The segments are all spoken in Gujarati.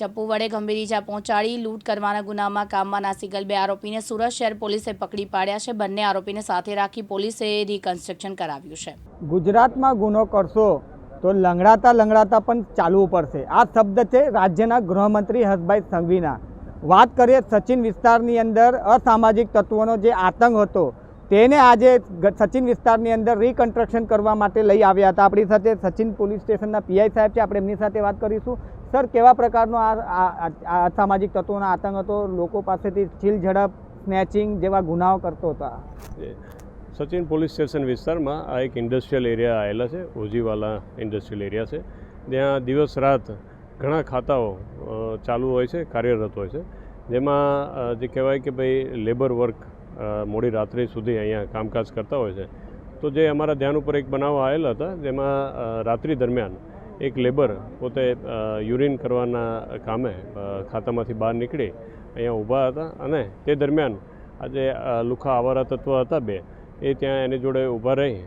ચપ્પુ વડે ગંભીર ઇજા પહોંચાડી, લૂંટ કરવાના ગુનામાં કામમાં નાસી બે આરોપીને સુરત શહેર પોલીસે પકડી પાડ્યા છે. બંને આરોપીને સાથે રાખી પોલીસે રિકન્સ્ટ્રક્શન કરાવ્યું છે. ગુજરાતમાં ગુનો કરશો તો લંગડાતા લંગડાતા પણ ચાલવું પડશે. આ શબ્દ છે રાજ્યના ગૃહમંત્રી હસભાઈ સંઘવીના. વાત કરીએ સચિન વિસ્તારની અંદર અસામાજિક તત્વોનો જે આતંક હતો, તેને આજે સચિન વિસ્તારની અંદર રિકન્સ્ટ્રક્શન કરવા માટે લઈ આવ્યા હતા. આપણી સાથે સચિન પોલીસ સ્ટેશનના પીઆઈ સાહેબ છે. આપણે એમની સાથે વાત કરીશું. સર, કેવા પ્રકારનો આ અસામાજિક તત્વોનો આતંક હતો? લોકો પાસેથી ચીલ, ઝડપ સ્નેચિંગ જેવા ગુનાઓ કરતો હતા. સચિન પોલીસ સ્ટેશન વિસ્તારમાં આ એક ઇન્ડસ્ટ્રીયલ એરિયા આવેલા છે, ઓજીવાલા ઇન્ડસ્ટ્રીયલ એરિયા છે. ત્યાં દિવસ રાત ઘણા ખાતાઓ ચાલુ હોય છે, કાર્યરત હોય છે. જેમાં જે કહેવાય કે ભાઈ લેબર વર્ક મોડી રાત્રે સુધી અહીંયા કામકાજ કરતા હોય છે. તો જે અમારા ધ્યાન ઉપર એક બનાવ આવેલા હતા, જેમાં રાત્રિ દરમિયાન એક લેબર પોતે યુરિન કરવાના કામે ખાતામાંથી બહાર નીકળી અહીંયા ઊભા હતા અને તે દરમિયાન આજે લુખા આવારા તત્વ હતા બે. એ ત્યાં એની જોડે ઊભા રહી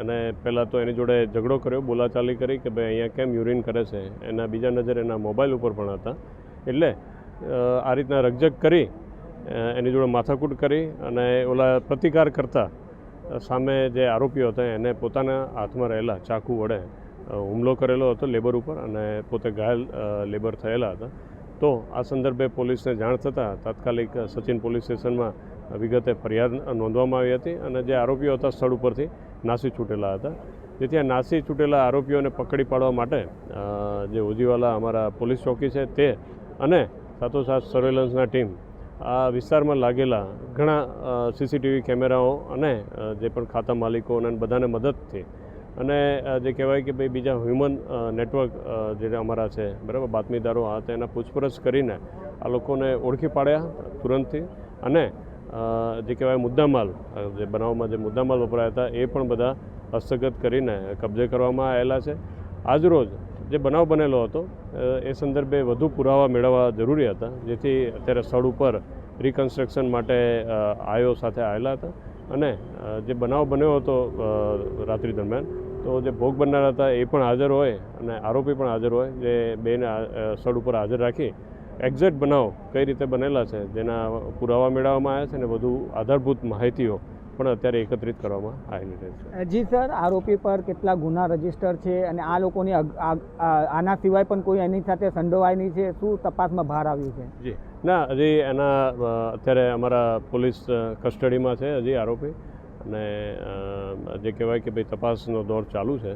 અને પહેલાં તો એની જોડે ઝઘડો કર્યો, બોલાચાલી કરી કે ભાઈ અહીંયા કેમ યુરિન કરે છે? એના બીજા નજર એના મોબાઈલ ઉપર પણ હતા. એટલે આ રીતના રગજગ કરી એની જોડે માથાકૂટ કરી અને ઓલા પ્રતિકાર કરતા સામે જે આરોપીઓ હતા એને પોતાના હાથમાં રહેલા ચાકુ વડે હુમલો કરેલો હતો લેબર ઉપર અને પોતે ઘાયલ લેબર થયેલા હતા. તો આ સંદર્ભે પોલીસને જાણ થતાં તાત્કાલિક સચિન પોલીસ સ્ટેશનમાં વિગતે ફરિયાદ નોંધવામાં આવી હતી અને જે આરોપીઓ હતા સ્થળ ઉપરથી નાસી છૂટેલા હતા. જેથી આ નાસી છૂટેલા આરોપીઓને પકડી પાડવા માટે જે ઓજીવાલા અમારા પોલીસ ચોકી છે તે અને સાથોસાથ સર્વેલન્સના ટીમ આ વિસ્તારમાં લાગેલા ઘણા સીસીટીવી કેમેરાઓ અને જે પણ ખાતા માલિકો અને બધાને મદદથી અને જે કહેવાય કે ભાઈ બીજા હ્યુમન નેટવર્ક જે અમારા છે, બરાબર, બાતમીદારો, આ તેના પૂછપરછ કરીને આ લોકોને ઓળખી પાડ્યા તુરંતથી. અને જે કહેવાય મુદ્દામાલ જે બનાવમાં જે મુદ્દામાલ વપરાયા હતા, એ પણ બધા હસ્તગત કરીને કબજે કરવામાં આવેલા છે. આજરોજ જે બનાવ બનેલો હતો એ સંદર્ભે વધુ પુરાવા મેળવવા જરૂરી હતા, જેથી અત્યારે સ્થળ ઉપર રિકન્સ્ટ્રક્શન માટે આયો સાથે આવેલા હતા. અને જે બનાવ બન્યો હતો રાત્રિ દરમિયાન, તો જે ભોગ બનનાર હતા એ પણ હાજર હોય અને આરોપી પણ હાજર હોય, જે બેને સ્થળ ઉપર હાજર રાખી એક્ઝેક્ટ બનાવ કઈ રીતે બનેલા છે, જેના પુરાવા મેળવવામાં આવ્યા છે અને વધુ આધારભૂત માહિતીઓ પણ અત્યારે એકત્રિત કરવામાં આવેલી છે જી સર આરોપી પર કેટલા ગુના રજિસ્ટર છે અને આ લોકોની આના સિવાય પણ કોઈ એની સાથે સંડોવાયેલી છે? શું તપાસમાં બહાર આવ્યું છે? જી. ના હજી એના અત્યારે અમારા પોલીસ કસ્ટડીમાં છે હજી આરોપી. અને જે કહેવાય કે ભાઈ તપાસનો દોર ચાલુ છે.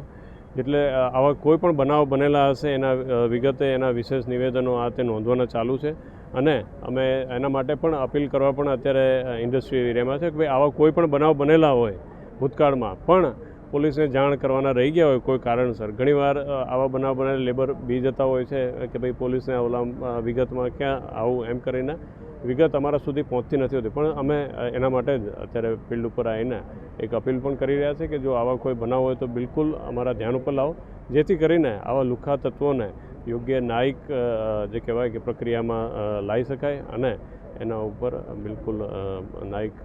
એટલે આવા કોઈ પણ બનાવ બનેલા હશે એના વિગતે એના વિશેષ નિવેદનો આ તે નોંધવાના ચાલુ છે. અને અમે એના માટે પણ અપીલ કરવા પણ અત્યારે ઇન્ડસ્ટ્રી એરિયામાં છે કે ભાઈ, આવા કોઈ પણ બનાવ બનેલા હોય ભૂતકાળમાં, પણ પોલીસને જાણ કરવાના રહી ગયા હોય કોઈ કારણસર. ઘણીવાર આવા બનાવ બનેલા લેબર બી જતા હોય છે કે ભાઈ, પોલીસને ઓલા વિગતમાં ક્યાં આવું એમ કરીને વિગત અમારા સુધી પહોંચતી નથી હોતી. પણ અમે એના માટે જ અત્યારે ફિલ્ડ ઉપર આવીને એક અપીલ પણ કરી રહ્યા છે કે જો આવા કોઈ બનાવ હોય તો બિલકુલ અમારા ધ્યાન ઉપર લાવો. જેથી કરીને આવા લુખા તત્વોને યોગ્ય ન્યાયિક જે કહેવાય કે પ્રક્રિયામાં લાવી શકાય અને એના ઉપર બિલકુલ ન્યાયિક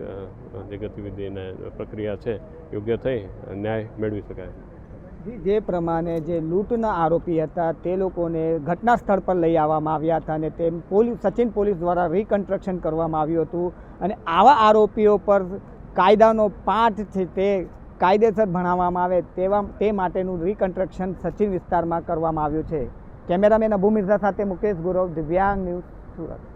જે ગતિવિધિ અને પ્રક્રિયા છે, યોગ્ય થઈ ન્યાય મેળવી શકાય. જી, પ્રમાણે જે લૂંટના આરોપી હતા તે લોકોને ઘટના સ્થળ પર લઈ આવવામાં આવ્યા હતા અને તેમ પોલીસ સચિન પોલીસ દ્વારા રિકન્સ્ટ્રક્શન કરવામાં આવ્યું હતું. અને આવા આરોપીઓ પર કાયદાનો પાઠ છે તે કાયદેસર ભણાવવામાં આવે તેવા તે માટેનું રિકન્સ્ટ્રક્શન સચિન વિસ્તારમાં કરવામાં આવ્યું છે. કેમેરામેન અભુ મિર્ઝા સાથે મુકેશ ગુરવ દિવ્યાંગ ન્યૂઝ સુરત.